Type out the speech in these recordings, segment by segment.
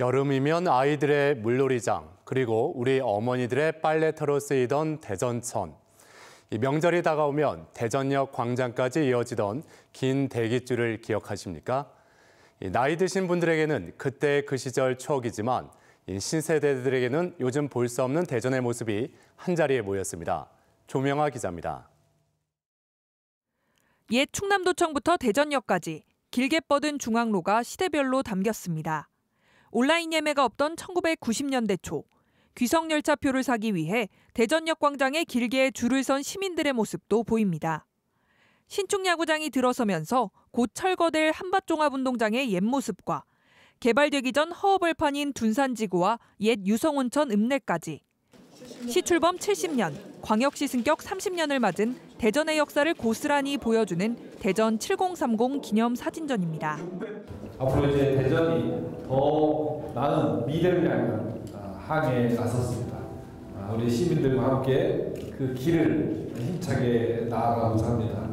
여름이면 아이들의 물놀이장, 그리고 우리 어머니들의 빨래터로 쓰이던 대전천. 이 명절이 다가오면 대전역 광장까지 이어지던 긴 대기줄을 기억하십니까? 나이 드신 분들에게는 그때 그 시절 추억이지만 신세대들에게는 요즘 볼 수 없는 대전의 모습이 한자리에 모였습니다. 조명아 기자입니다. 옛 충남도청부터 대전역까지 길게 뻗은 중앙로가 시대별로 담겼습니다. 온라인 예매가 없던 1990년대 초 귀성 열차표를 사기 위해 대전역 광장에 길게 줄을 선 시민들의 모습도 보입니다. 신축 야구장이 들어서면서 곧 철거될 한밭종합운동장의 옛 모습과 개발되기 전 허허벌판인 둔산지구와 옛 유성온천 읍내까지 시출범 70년, 광역시 승격 30년을 맞은 대전의 역사를 고스란히 보여주는 대전 7030 기념 사진전입니다. 앞으로 이제 대전이 더 나은 미래를 향한 항해에 나섰습니다. 아, 우리 시민들과 함께 그 길을 힘차게 나아가고자 합니다.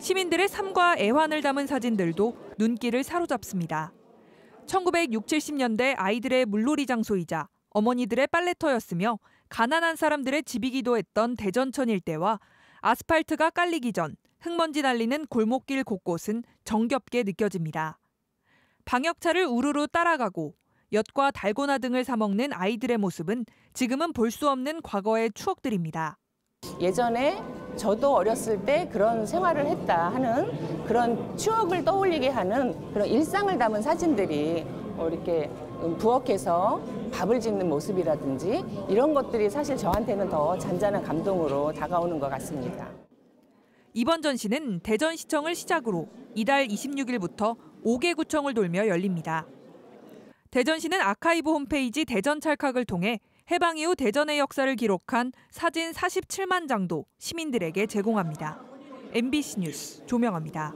시민들의 삶과 애환을 담은 사진들도 눈길을 사로잡습니다. 1960, 70년대 아이들의 물놀이 장소이자 어머니들의 빨래터였으며 가난한 사람들의 집이기도 했던 대전천 일대와 아스팔트가 깔리기 전 흙먼지 날리는 골목길 곳곳은 정겹게 느껴집니다. 방역차를 우르르 따라가고 엿과 달고나 등을 사 먹는 아이들의 모습은 지금은 볼 수 없는 과거의 추억들입니다. 예전에 저도 어렸을 때 그런 생활을 했다 하는 그런 추억을 떠올리게 하는 그런 일상을 담은 사진들이 뭐 이렇게 부엌에서 밥을 짓는 모습이라든지 이런 것들이 사실 저한테는 더 잔잔한 감동으로 다가오는 것 같습니다. 이번 전시는 대전시청을 시작으로 이달 26일부터 5개 구청을 돌며 열립니다. 대전시는 아카이브 홈페이지 대전 찰칵을 통해 해방 이후 대전의 역사를 기록한 사진 47만 장도 시민들에게 제공합니다. MBC 뉴스 조명합니다.